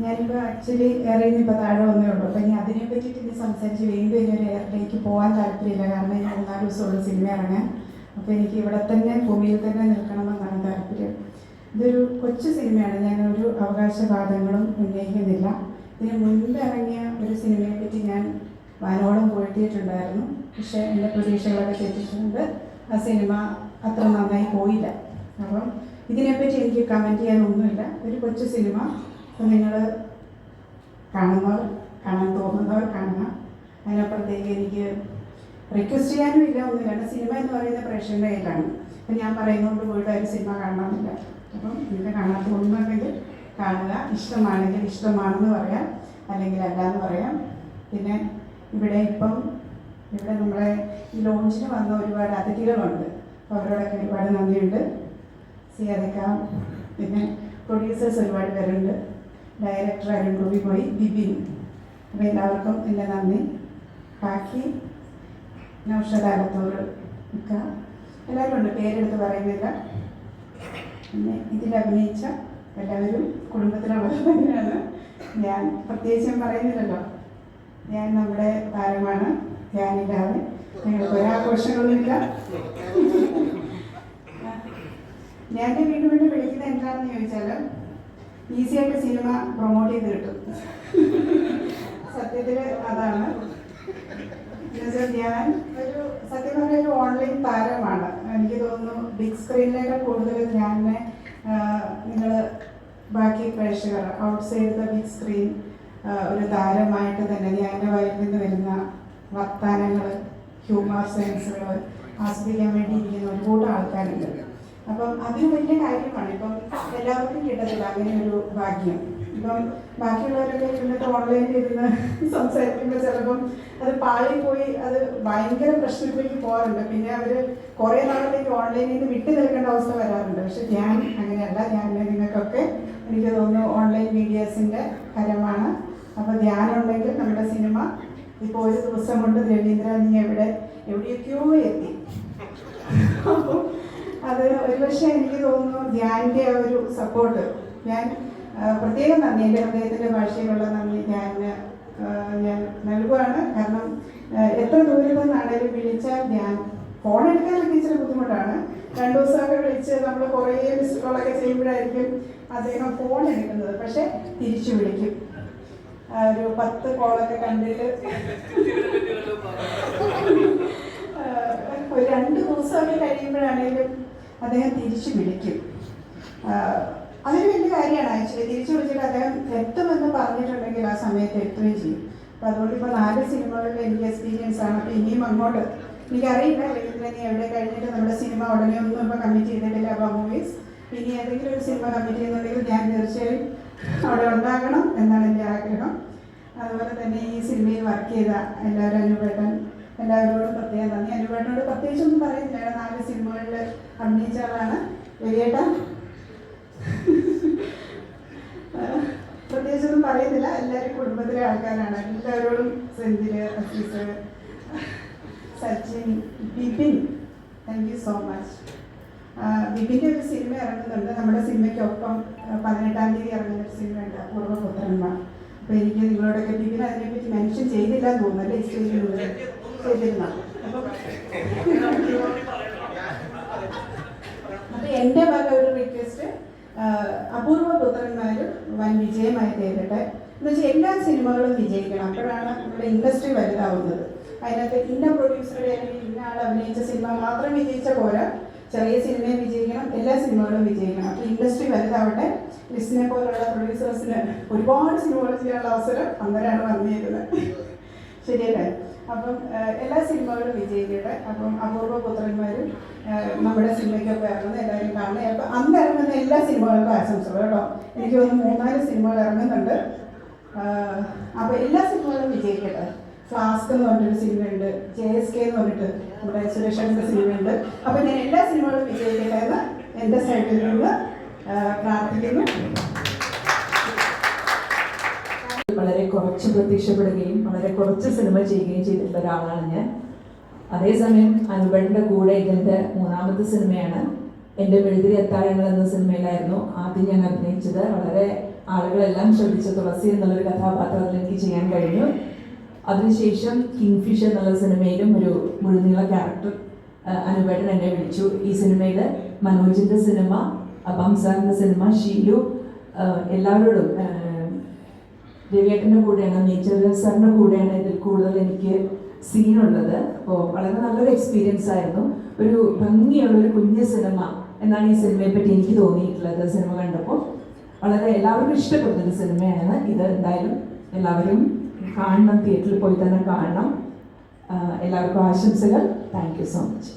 ഞാനിപ്പോൾ ആക്ച്വലി എയറിൽ ഇപ്പോൾ താഴെ വന്നേ ഉള്ളൂ. അപ്പോൾ ഇനി അതിനെ പറ്റിയിട്ട് ഇനി സംസാരിച്ച് വീണ്ടും ഇനി ഒരു എയറിലേക്ക് പോകാൻ താല്പര്യമില്ല. കാരണം ഇനി മൂന്നാൽ ദിവസമുള്ള സിനിമ ഇറങ്ങാൻ. അപ്പോൾ എനിക്ക് ഇവിടെ തന്നെ ഭൂമിയിൽ തന്നെ നിൽക്കണമെന്നാണ് താല്പര്യം. ഇതൊരു കൊച്ചു സിനിമയാണ് ഞാൻ ഒരു അവകാശവാദങ്ങളും ഉന്നയിക്കുന്നില്ല. ഇതിന് മുൻപ് ഇറങ്ങിയ ഒരു സിനിമയെ പറ്റി ഞാൻ വാനോളം പോയിട്ടിട്ടുണ്ടായിരുന്നു പക്ഷേ എന്റെ പ്രതീക്ഷകളൊക്കെ തെറ്റിച്ചിട്ടുണ്ട് ആ സിനിമ അത്ര നന്നായി പോയില്ല. അപ്പം ഇതിനെപ്പറ്റി എനിക്ക് കമന്റ് ചെയ്യാനൊന്നുമില്ല. ഒരു കൊച്ചു സിനിമ അപ്പം നിങ്ങൾ കാണുന്നവർ കാണാൻ തോന്നുന്നവർ കാണുക. അതിനപ്പുറത്തേക്ക് എനിക്ക് റിക്വസ്റ്റ് ചെയ്യാനും ഇല്ല. ഒന്നുമില്ല രണ്ട് സിനിമ എന്ന് പറയുന്ന പ്രേക്ഷകരുടെ കയ്യിലാണ്. അപ്പം ഞാൻ പറയുന്നതുകൊണ്ട് പോയിട്ട് ഒരു സിനിമ കാണണമെന്നില്ല. അപ്പം നിങ്ങൾക്ക് കാണാൻ തോന്നുന്നുണ്ടെങ്കിൽ കാണുക. ഇഷ്ടമാണെങ്കിൽ ഇഷ്ടമാണെന്ന് പറയാം. അല്ലെങ്കിൽ അല്ല എന്ന് പറയാം. പിന്നെ ഇവിടെ ഇപ്പം ഇവിടെ നമ്മളെ ഈ ലോഞ്ചിന് വന്ന ഒരുപാട് അതിഥികളുണ്ട്. അവരോടൊക്കെ ഒരുപാട് നന്ദിയുണ്ട്. സിയാദിക്ക പിന്നെ പ്രൊഡ്യൂസേഴ്സ് ഒരുപാട് പേരുണ്ട്. ഡയറക്ടർ അരുൺ ഗോപി പോയി ബിബിൻ അപ്പോൾ എല്ലാവർക്കും എന്റെ നന്ദി. ബാക്കി നൗഷദ് ആലത്തൂർ എല്ലാവരും ഉണ്ട് പേരെടുത്ത് പറയുന്നില്ല. പിന്നെ ഇതിൽ അഭിനയിച്ച എല്ലാവരും കുടുംബത്തിലുള്ളത് ഞാൻ പ്രത്യേകിച്ചും പറയുന്നില്ലല്ലോ. ഞാൻ നമ്മുടെ താരമാണ് ഞാനില്ലാതെ ഞങ്ങൾക്ക് ഒരാഘോഷങ്ങളൊന്നുമില്ല. ഞാൻ വീണ്ടും വീണ്ടും വിളിക്കുന്നത് എന്താണെന്ന് ചോദിച്ചാൽ ഈസി ആയിട്ട് സിനിമ പ്രൊമോട്ട് ചെയ്ത് കിട്ടും. സത്യത്തിൽ അതാണ്. ഞാൻ ഒരു സത്യം പറഞ്ഞ ഒരു ഓൺലൈൻ താരമാണ്. എനിക്ക് തോന്നുന്നു ബിഗ് സ്ക്രീനിലേക്ക് കൂടുതൽ ഞാൻ നിങ്ങൾ ബാക്കി പ്രേക്ഷകർ outside the big screen ഒരു താരമായിട്ട് തന്നെ ധ്യാന വയൽ നിന്ന് വരുന്ന വർത്താനങ്ങൾ ഹ്യൂമർ സെൻസുകൾ ആസ്വദിക്കാൻ വേണ്ടി ഇരിക്കുന്ന ഒരുപാട് ആൾക്കാരുണ്ട്. അപ്പം അതൊരു വലിയ കാര്യമാണ്. എല്ലാവർക്കും കിട്ടത്തില്ല. അങ്ങനെ ഒരു ഭാഗ്യം. ഇപ്പം ബാക്കിയുള്ളവരൊക്കെ ഇരുന്നിട്ട് ഓൺലൈനിൽ ഇരുന്ന് സംസാരിക്കുമ്പോൾ ചിലപ്പം അത് പാളിപ്പോയി അത് ഭയങ്കര പ്രശ്നത്തിലേക്ക് പോകാറുണ്ട്. പിന്നെ അവർ കുറേ നാളത്തേക്ക് ഓൺലൈനിൽ നിന്ന് വിട്ടു നിൽക്കേണ്ട അവസ്ഥ വരാറുണ്ട്. പക്ഷെ ഞാൻ അങ്ങനെയല്ല. ഞാൻ നിങ്ങൾക്കൊക്കെ എനിക്ക് തോന്നുന്നു ഓൺലൈൻ മീഡിയാസിന്റെ കരമാണ് അപ്പോൾ ധ്യാനം ഉണ്ടെങ്കിൽ നമ്മുടെ സിനിമ ഇപ്പോൾ ഒരു ദിവസം കൊണ്ട് രവീന്ദ്ര നീ എവിടെ? എവിടെയൊക്കെയോ എത്തി. അപ്പോൾ അത് ഒരുപക്ഷെ എനിക്ക് തോന്നുന്നു ധ്യാനിന്റെ ആ ഒരു സപ്പോർട്ട് ഞാൻ പ്രത്യേകം നന്ദി. എന്റെ ഹൃദയത്തിന്റെ ഭാഷയിലുള്ള നന്ദി ധ്യാനിന് ഞാൻ നൽകുകയാണ് കാരണം എത്ര ദൂരത്തു നിന്നാണേലും വിളിച്ചാൽ ധ്യാൻ ഫോൺ എടുക്കാനൊക്കെ ഇച്ചിരി ബുദ്ധിമുട്ടാണ്. രണ്ടു ദിവസമൊക്കെ വിളിച്ച് നമ്മൾ കുറേ മിസ് കോളൊക്കെ ചെയ്യുമ്പോഴായിരിക്കും അദ്ദേഹം ഫോൺ എടുക്കുന്നത്. പക്ഷെ തിരിച്ചു വിളിക്കും. ഒരു പത്ത് കോളൊക്കെ കണ്ടിട്ട് ആഹ് ഒരു രണ്ട് ദിവസമൊക്കെ കഴിയുമ്പോഴാണേലും അദ്ദേഹം തിരിച്ചു വിളിക്കും. അതൊരു വലിയ കാര്യമാണ്. ആക്ച്വലി തിരിച്ചു വിളിച്ചിട്ട് അദ്ദേഹം എത്തുമെന്ന് പറഞ്ഞിട്ടുണ്ടെങ്കിൽ ആ സമയത്ത് എത്തുകയും ചെയ്യും. അപ്പം അതുകൊണ്ട് ഇപ്പോൾ നാല് സിനിമകളിൽ എനിക്ക് എക്സ്പീരിയൻസ് ആണ്. അപ്പോൾ ഇനിയും അങ്ങോട്ട് എനിക്കറിയില്ല. അല്ലെങ്കിൽ നീ എവിടെ കഴിഞ്ഞിട്ട് നമ്മുടെ സിനിമ ഉടനെ ഒന്നും ഇപ്പോൾ കമ്മിറ്റ് ചെയ്തിട്ടില്ല അപ്പോൾ മൂവീസ് ഇനി ഏതെങ്കിലും ഒരു സിനിമ കമ്മിറ്റ് ചെയ്യുന്നുണ്ടെങ്കിൽ ഞാൻ തീർച്ചയായും അവിടെ ഉണ്ടാകണം എന്നാണ് എന്റെ ആഗ്രഹം. അതുപോലെ തന്നെ ഈ സിനിമയിൽ വർക്ക് ചെയ്ത എല്ലാവരും അനുപേട്ടൻ എല്ലാവരോടും പ്രത്യേകം നന്ദി അനുപേട്ടനോട് പ്രത്യേകിച്ചൊന്നും പറയുന്നില്ല അയാൾ നാല് സിനിമകളിൽ അഭിനയിച്ച ആളാണ് രവിയേട്ട പ്രത്യേകിച്ചൊന്നും പറയുന്നില്ല. എല്ലാവരും കുടുംബത്തിലെ ആൾക്കാരാണ്. എല്ലാവരോടും Senthil Aziz Sachin Bipin. Thank you so much ബിപിന്റെ ഒരു സിനിമ ഇറങ്ങുന്നുണ്ട്. നമ്മുടെ സിനിമയ്ക്കൊപ്പം പതിനെട്ടാം തീയതി ഇറങ്ങുന്ന ഒരു സിനിമയുണ്ട്. പൂർവപുത്രന്മാർ അപ്പോൾ എനിക്ക് നിങ്ങളോടൊക്കെ ബിപിൻ അതിനെപ്പറ്റി മെൻഷൻ ചെയ്തില്ല എന്ന് തോന്നുന്നു. അല്ലേ? സ്റ്റേജിൽ ചെയ്തിരുന്ന? അപ്പൊ എന്റെ വക ഒരു റിക്വസ്റ്റ് അപൂർവ പുത്രന്മാരും വൻ വിജയമായി തീരട്ടെ എന്ന് വെച്ചാൽ എല്ലാ സിനിമകളും വിജയിക്കണം. അപ്പോഴാണ് നമ്മുടെ ഇൻഡസ്ട്രി വലുതാവുന്നത്. അതിനകത്ത് ഇന്ന പ്രൊഡ്യൂസറുടെ അല്ലെങ്കിൽ ഇന്ന ആൾ അഭിനയിച്ച സിനിമ മാത്രം വിജയിച്ച പോരാ ചെറിയ സിനിമയും വിജയിക്കണം എല്ലാ സിനിമകളും വിജയിക്കണം. അപ്പോൾ ഇൻഡസ്ട്രി വലുതാവട്ടെ. ലിസ്റ്റിനെ പോലുള്ള പ്രൊഡ്യൂസേഴ്സിന് ഒരുപാട് സിനിമകൾ ചെയ്യാനുള്ള അവസരം അന്നേരമാണ് വന്നിരുന്നത് ശരിയല്ലേ? അപ്പം എല്ലാ സിനിമകളും വിജയിക്കട്ടെ. അപ്പം അപൂർവ പുത്രന്മാരും നമ്മുടെ സിനിമയ്ക്കൊക്കെ ഇറങ്ങുന്ന എല്ലാവരും കാണുന്നത് അപ്പം അന്ന് ഇറങ്ങുന്ന എല്ലാ സിനിമകൾക്കും ആശംസകൾ കേട്ടോ. എനിക്ക് തോന്നുന്നു മൂന്നാൽ സിനിമകൾ ഇറങ്ങുന്നുണ്ട്. അപ്പം അപ്പോൾ എല്ലാ സിനിമകളും വിജയിക്കട്ടെ. ഫ്ലാസ്ക് എന്ന് പറഞ്ഞൊരു സിനിമയുണ്ട്. ജെ എസ് കെ എന്ന് പറഞ്ഞിട്ട് നമ്മുടെ സുരേഷന്റെ സിനിമയുണ്ട്. അപ്പം ഞാൻ എല്ലാ സിനിമകളും വിജയിക്കട്ടെ എന്ന് എന്റെ സൈഡിൽ നിന്ന് പ്രാർത്ഥിക്കുന്നു വളരെ കുറച്ച് പ്രത്യക്ഷപ്പെടുകയും വളരെ കുറച്ച് സിനിമ ചെയ്യുകയും ചെയ്തിട്ടുള്ള ഒരാളാണ് ഞാൻ. അതേസമയം അനുപേട്ടന്റെ കൂടെ ഇതിന്റെ മൂന്നാമത്തെ സിനിമയാണ് എന്റെ മെഴുതിരി അത്താഴങ്ങൾ എന്ന സിനിമയിലായിരുന്നു ആദ്യം ഞാൻ അഭിനയിച്ചത്. വളരെ ആളുകളെല്ലാം ശ്രദ്ധിച്ച തുളസി എന്നുള്ളൊരു കഥാപാത്രത്തിൽ എനിക്ക് ചെയ്യാൻ കഴിഞ്ഞു. അതിനുശേഷം കിങ് ഫിഷ് എന്നുള്ള സിനിമയിലും ഒരു മുഴുനീള ക്യാരക്ടർ അനുപേട്ടൻ എന്നെ വിളിച്ചു. ഈ സിനിമയിൽ മനോജിന്റെ സിനിമ ബംസാറിന്റെ സിനിമ ഷീലു എല്ലാവരോടും ആ, രവിയേട്ടന്റെ കൂടെയാണ് നേച്ചർ സാറിന്റെ കൂടെയാണ് ഇതിൽ കൂടുതൽ എനിക്ക് സീനുള്ളത് അപ്പോൾ വളരെ നല്ലൊരു എക്സ്പീരിയൻസ് ആയിരുന്നു. ഒരു ഭംഗിയുള്ള ഒരു കുഞ്ഞ് സിനിമ എന്നാണ് ഈ സിനിമയെ പറ്റി എനിക്ക് തോന്നിയിട്ടുള്ളത് സിനിമ കണ്ടപ്പോൾ. വളരെ എല്ലാവർക്കും ഇഷ്ടപ്പെടുന്നൊരു സിനിമയാണ് ഇത്. എന്തായാലും എല്ലാവരും കാണണം തിയേറ്ററിൽ പോയി തന്നെ കാണണം. എല്ലാവർക്കും ആശംസകൾ. Thank you so much